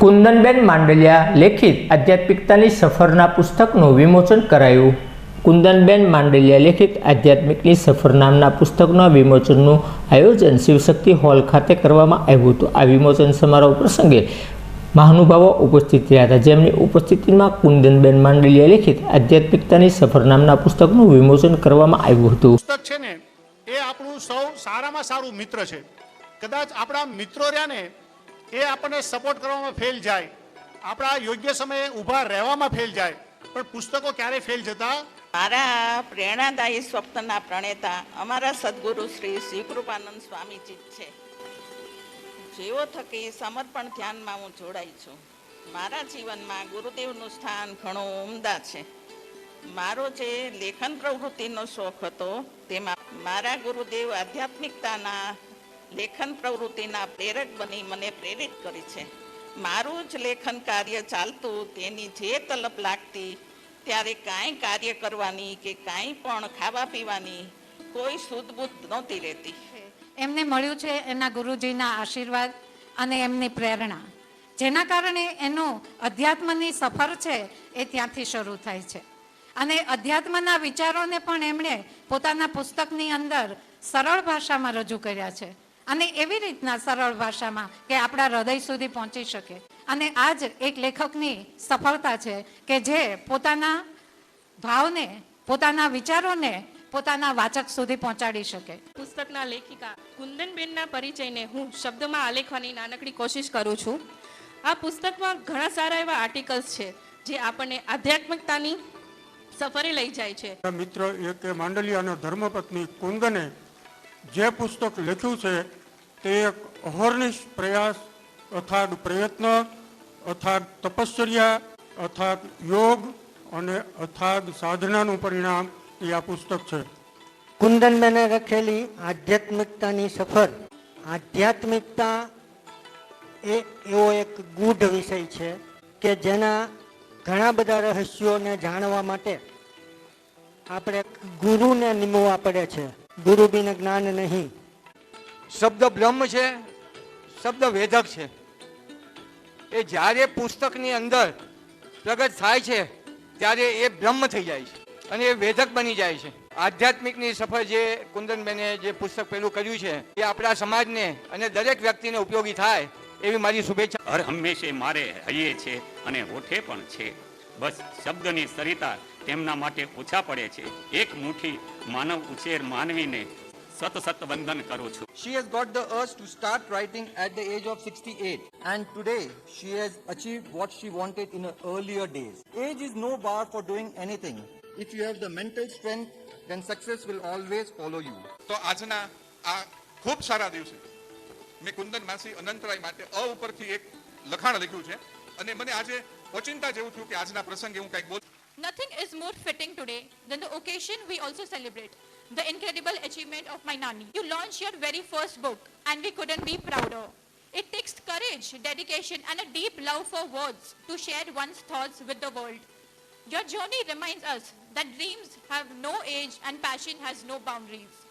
કુંદનબેન માંડલિયા લેખિત આધ્યાત્મિકતાની સફરના પુસ્તકનું વિમોચન કરાયું. કુંદનબેન માંડલિયા લેખિત આધ્યાત્મિકની સફર નામના પુસ્તકના વિમોચનનું આયોજન શિવશક્તિ હોલ ખાતે કરવામાં આવ્યું હતું. આ વિમોચન સમારોહ પ્રસંગે મહાનુભાવો ઉપસ્થિત રહ્યા હતા. જેમની ઉપસ્થિતિમાં કુંદનબેન માંડલિયા લેખિત આધ્યાત્મિકતાની સફર નામના પુસ્તકનું વિમોચન કરવામાં આવ્યું હતું. પુસ્તક છે ને, એ આપણું સૌ સારામાં સારું મિત્ર છે. કદાચ આપણા મિત્રો રહ્યા ને એ આપણને સપોર્ટ કરવામાં ફેલ જાય. આપણા યોગ્ય સમયે ઊભા રહેવામાં ફેલ જાય. પણ પુસ્તકો ક્યારેય ફેલ જતા? મારા પ્રેરણાદાયી સ્વપ્નના પ્રણેતા અમારા સદગુરુ શ્રી શ્રીકૃપાનંદ સ્વામીજી છે. જેઓ થકી સમર્પણ ધ્યાનમાં હું જોડાઈ છું. મારા જીવનમાં ગુરુદેવનું સ્થાન ઘણું ઉમદા છે. મારો જે લેખન પ્રવૃત્તિનો શોખ હતો, તેમાં મારા ગુરુદેવ આધ્યાત્મિકતાના લેખન પ્રવૃત્તિના પ્રેરક બની મને પ્રેરિત કરી છે. મારું જ લેખન કાર્ય ચાલતું, તેની જે તલપ લાગતી, ત્યારે કાંઈ કાર્ય કરવાની કે કાંઈ પણ ખાવા પીવાની કોઈ સુધબુદ્ધ નહોતી રહેતી. એમને મળ્યું છે એના ગુરુજીના આશીર્વાદ અને એમની પ્રેરણા. જેના કારણે એનું અધ્યાત્મની સફર છે એ ત્યાંથી શરૂ થાય છે. અને અધ્યાત્મના વિચારોને પણ એમણે પોતાના પુસ્તકની અંદર સરળ ભાષામાં રજૂ કર્યા છે. અને એવી રીતના સરળ ભાષામાં કે આપણા હૃદય સુધી પહોંચી શકે. અને આ જ એક લેખકની સફળતા છે કે જે પોતાના ભાવને પોતાના વિચારોને પોતાના વાચક સુધી પહોંચાડી શકે. પુસ્તકના લેખિકા કુંદનબેનના પરિચયને હું શબ્દમાં આલેખવાની નાનકડી કોશિશ કરું છું. આ પુસ્તકમાં ઘણા સારા એવા આર્ટિકલ્સ છે જે આપણને આધ્યાત્મિકતાની સફરે લઈ જાય છે. મિત્ર એક માંડલિયાનો ધર્મપત્ની કુંદને જે પુસ્તક લખ્યું છે તે એક અહર્નિશ પ્રયાસ અર્થાત પ્રયત્ન અર્થાત તપશ્ચર્યા અર્થાત યોગ અને અર્થાત સાધનાનું પરિણામ એ આ પુસ્તક છે. કુંદનબેને રખેલી આધ્યાત્મિકતાની સફર. આધ્યાત્મિકતા એ એવો એક ગૂઢ વિષય છે કે જેના ઘણા બધા રહસ્યોને જાણવા માટે આપણે ગુરુને નિમવા પડે છે. ગુરુ બિન જ્ઞાન નહીં. શબ્દ બ્રહ્મ છે, શબ્દ વેધક છે. એ જ્યારે પુસ્તકની અંદર પ્રગટ થાય છે, ત્યારે એ બ્રહ્મ થઈ જાય છે અને એ વેધક બની જાય છે. આધ્યાત્મિકની સફર જે કુંદનબેને જે પુસ્તક પેલું કર્યું છે, એ આપણા સમાજને અને દરેક વ્યક્તિને ઉપયોગી થાય એવી મારી શુભેચ્છા. હર હંમેશે મારે હૈયે છે અને હોઠે પણ છે. બસ શબ્દની સરિતા તેમના માટે ઓછા પડે છે. એક મુઠ્ઠી માનવ ઉછેર માનવીને સત સત વંદન કરું છું She has got the urge to start writing at the age of 68 and today she has achieved what she wanted in her earlier days. Age is no bar for doing anything. If you have the mental strength, then success will always follow you. તો આજના આ ખૂબ સારા દિવસે મેં કુંદન માસી અનંતરાય માટે અ ઉપરથી એક લખાણ લખ્યું છે અને મને આજે ઓચિંતા જેવું થયું કે આજના પ્રસંગે હું કંઈક બોલ Nothing is more fitting today than the occasion we also celebrate the incredible achievement of my Nani. You launched your very first book and we couldn't be prouder. It takes courage, dedication and a deep love for words to share one's thoughts with the world. Your journey reminds us that dreams have no age and passion has no boundaries.